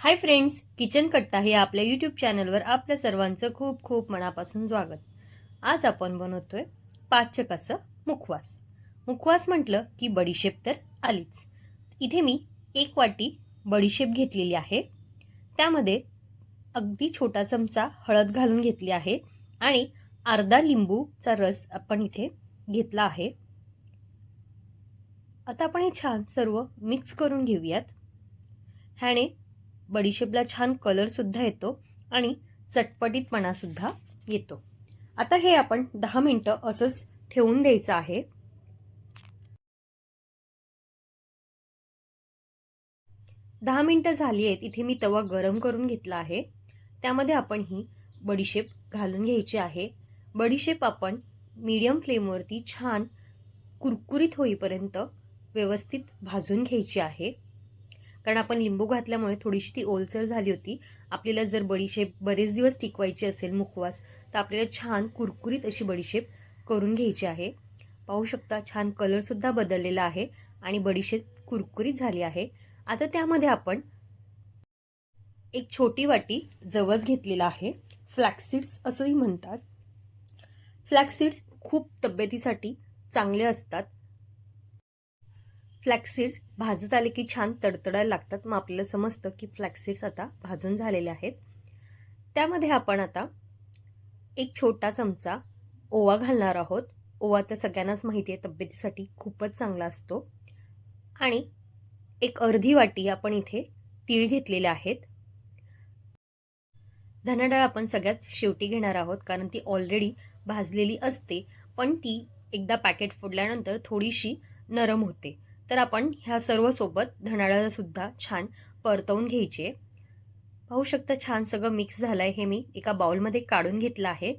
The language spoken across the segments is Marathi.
हाय फ्रेंड्स किचन कट्टा हे आपल्या यूट्यूब चॅनलवर आपल्या सर्वांचं खूप खूप मनापासून स्वागत. आज आपण बनवतोय पाचचं कसं मुखवास. मुखवास म्हटलं की बडीशेप तर आलीच. इथे मी एक वाटी बडीशेप घेतलेली आहे. त्यामध्ये अगदी छोटा चमचा हळद घालून घेतली आहे आणि अर्धा लिंबूचा रस आपण इथे घेतला आहे. आता आपण हे छान सर्व मिक्स करून घेऊयात. ह्याने बडीशेपला छान कलरसुद्धा येतो आणि चटपटीतपणासुद्धा येतो. आता हे आपण दहा मिनटं असंच ठेवून द्यायचं आहे. दहा मिनटं झाली आहेत. इथे मी तवा गरम करून घेतला आहे. त्यामध्ये आपण ही बडीशेप घालून घ्यायची आहे. बडीशेप आपण मीडियम फ्लेमवरती छान कुरकुरीत होईपर्यंत व्यवस्थित भाजून घ्यायची आहे. कारण आपण लिंबू घातल्यामुळे थोडीशी ती ओलसर झाली होती. आपल्याला जर बडीशेप बरेच दिवस टिकवायची असेल मुखवास तर आपल्याला छान कुरकुरीत अशी बडीशेप करून घ्यायची आहे. पाहू शकता छान कलरसुद्धा बदललेला आहे आणि बडीशेप कुरकुरीत झाली आहे. आता त्यामध्ये आपण एक छोटी वाटी जवस घेतलेला आहे. फ्लॅक्सिड्स असंही म्हणतात. फ्लॅक्सिड्स खूप तब्येतीसाठी चांगले असतात. फ्लॅक्सीड्स भाजत आले की छान तडतडायला लागतात. मग आपल्याला समजतं की फ्लॅक्सीड्स आता भाजून झालेले आहेत. त्यामध्ये आपण आता एक छोटा चमचा ओवा घालणार आहोत. ओवा तर सगळ्यांनाच माहिती आहे तब्येतीसाठी खूपच चांगला असतो. आणि एक अर्धी वाटी आपण इथे तीळ घेतलेले आहेत. धनाडाळ आपण सगळ्यात शेवटी घेणार आहोत कारण ती ऑलरेडी भाजलेली असते पण ती एकदा पॅकेट फोडल्यानंतर थोडीशी नरम होते. तर आपण ह्या सर्व सोबत धनाडाला सुद्धा छान परतवून घ्यायचे. पाहू शकता छान सगळं मिक्स झालं आहे हे मी एका बाउलमध्ये काढून घेतलं आहे.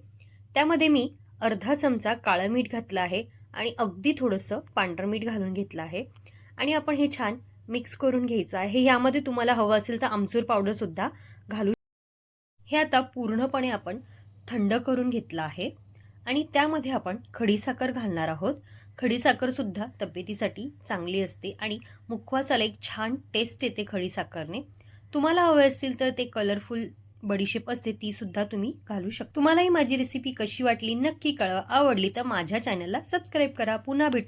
त्यामध्ये मी अर्धा चमचा काळं मीठ घातलं आहे आणि अगदी थोडंसं पांढरं मीठ घालून घेतलं आहे. आणि आपण हे छान मिक्स करून घ्यायचं आहे. यामध्ये तुम्हाला हवं असेल तर आमचूर पावडरसुद्धा घालू हे आता पूर्णपणे आपण थंड करून घेतलं आहे. आणि त्यामध्ये आपण खडीसाखर घालणार आहोत. खडीसाखरसुद्धा तब्येतीसाठी चांगली असते आणि मुखवासाला एक छान टेस्ट येते खडीसाखरने तुम्हाला हवे असतील तर ते कलरफुल बडीशेप असते ती सुद्धा तुम्ही घालू शकता. तुम्हालाही माझी रेसिपी कशी वाटली नक्की कळवा. आवडली तर माझ्या चॅनलला सबस्क्राईब करा. पुन्हा भेट.